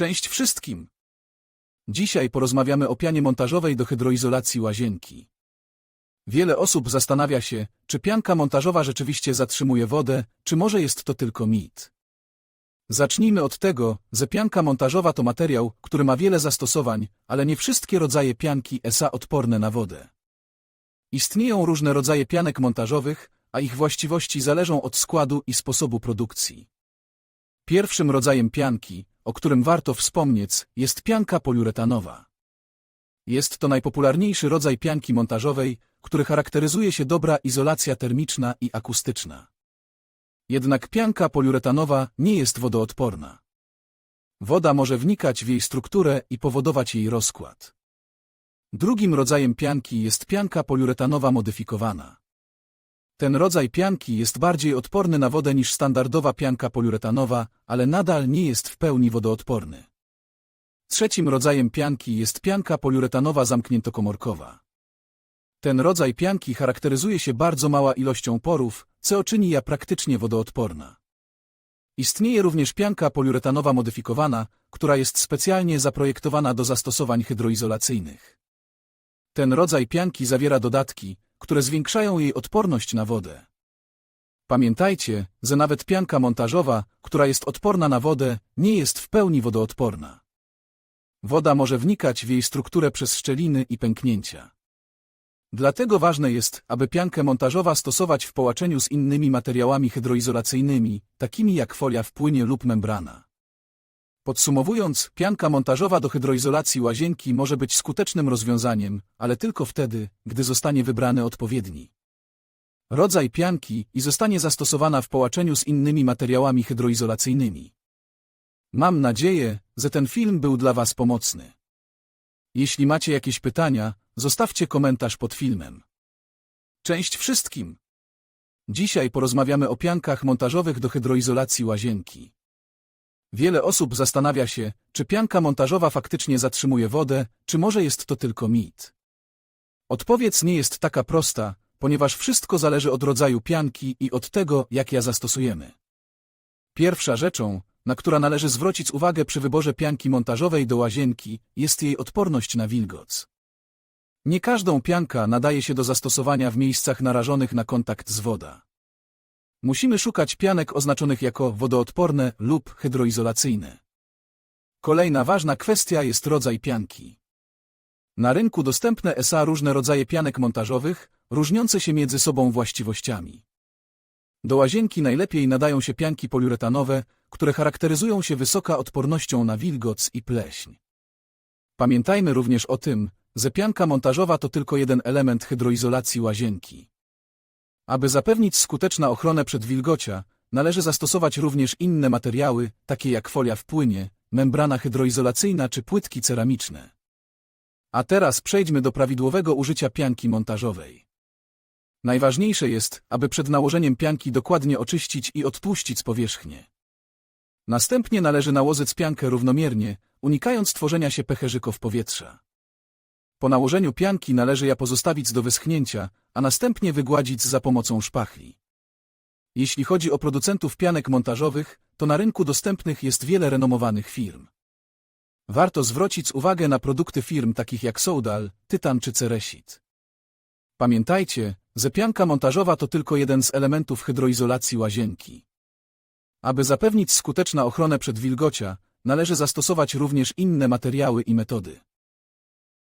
Cześć wszystkim! Dzisiaj porozmawiamy o pianie montażowej do hydroizolacji łazienki. Wiele osób zastanawia się, czy pianka montażowa rzeczywiście zatrzymuje wodę, czy może jest to tylko mit. Zacznijmy od tego, że pianka montażowa to materiał, który ma wiele zastosowań, ale nie wszystkie rodzaje pianki SA odporne na wodę. Istnieją różne rodzaje pianek montażowych, a ich właściwości zależą od składu i sposobu produkcji. Pierwszym rodzajem pianki, o którym warto wspomnieć, jest pianka poliuretanowa. Jest to najpopularniejszy rodzaj pianki montażowej, który charakteryzuje się dobra izolacja termiczna i akustyczna. Jednak pianka poliuretanowa nie jest wodoodporna. Woda może wnikać w jej strukturę i powodować jej rozkład. Drugim rodzajem pianki jest pianka poliuretanowa modyfikowana. Ten rodzaj pianki jest bardziej odporny na wodę niż standardowa pianka poliuretanowa, ale nadal nie jest w pełni wodoodporny. Trzecim rodzajem pianki jest pianka poliuretanowa zamkniętokomorkowa. Ten rodzaj pianki charakteryzuje się bardzo mała ilością porów, co czyni ja praktycznie wodoodporna. Istnieje również pianka poliuretanowa modyfikowana, która jest specjalnie zaprojektowana do zastosowań hydroizolacyjnych. Ten rodzaj pianki zawiera dodatki, które zwiększają jej odporność na wodę. Pamiętajcie, że nawet pianka montażowa, która jest odporna na wodę, nie jest w pełni wodoodporna. Woda może wnikać w jej strukturę przez szczeliny i pęknięcia. Dlatego ważne jest, aby piankę montażowa stosować w połączeniu z innymi materiałami hydroizolacyjnymi, takimi jak folia w płynie lub membrana. Podsumowując, pianka montażowa do hydroizolacji łazienki może być skutecznym rozwiązaniem, ale tylko wtedy, gdy zostanie wybrany odpowiedni rodzaj pianki i zostanie zastosowana w połączeniu z innymi materiałami hydroizolacyjnymi. Mam nadzieję, że ten film był dla Was pomocny. Jeśli macie jakieś pytania, zostawcie komentarz pod filmem. Cześć wszystkim! Dzisiaj porozmawiamy o piankach montażowych do hydroizolacji łazienki. Wiele osób zastanawia się, czy pianka montażowa faktycznie zatrzymuje wodę, czy może jest to tylko mit. Odpowiedź nie jest taka prosta, ponieważ wszystko zależy od rodzaju pianki i od tego, jak ja zastosujemy. Pierwsza rzeczą, na która należy zwrócić uwagę przy wyborze pianki montażowej do łazienki, jest jej odporność na wilgoc. Nie każdą pianka nadaje się do zastosowania w miejscach narażonych na kontakt z woda. Musimy szukać pianek oznaczonych jako wodoodporne lub hydroizolacyjne. Kolejna ważna kwestia jest rodzaj pianki. Na rynku dostępne SA różne rodzaje pianek montażowych, różniące się między sobą właściwościami. Do łazienki najlepiej nadają się pianki poliuretanowe, które charakteryzują się wysoka odpornością na wilgoc i pleśń. Pamiętajmy również o tym, że pianka montażowa to tylko jeden element hydroizolacji łazienki. Aby zapewnić skuteczną ochronę przed wilgocia, należy zastosować również inne materiały, takie jak folia w płynie, membrana hydroizolacyjna czy płytki ceramiczne. A teraz przejdźmy do prawidłowego użycia pianki montażowej. Najważniejsze jest, aby przed nałożeniem pianki dokładnie oczyścić i odpuścić z powierzchnię. Następnie należy nałożyć piankę równomiernie, unikając tworzenia się pecherzyków powietrza. Po nałożeniu pianki należy ja pozostawić do wyschnięcia, a następnie wygładzić za pomocą szpachli. Jeśli chodzi o producentów pianek montażowych, to na rynku dostępnych jest wiele renomowanych firm. Warto zwrócić uwagę na produkty firm takich jak Soudal, Tytan czy Ceresit. Pamiętajcie, że pianka montażowa to tylko jeden z elementów hydroizolacji łazienki. Aby zapewnić skuteczną ochronę przed wilgocia, należy zastosować również inne materiały i metody.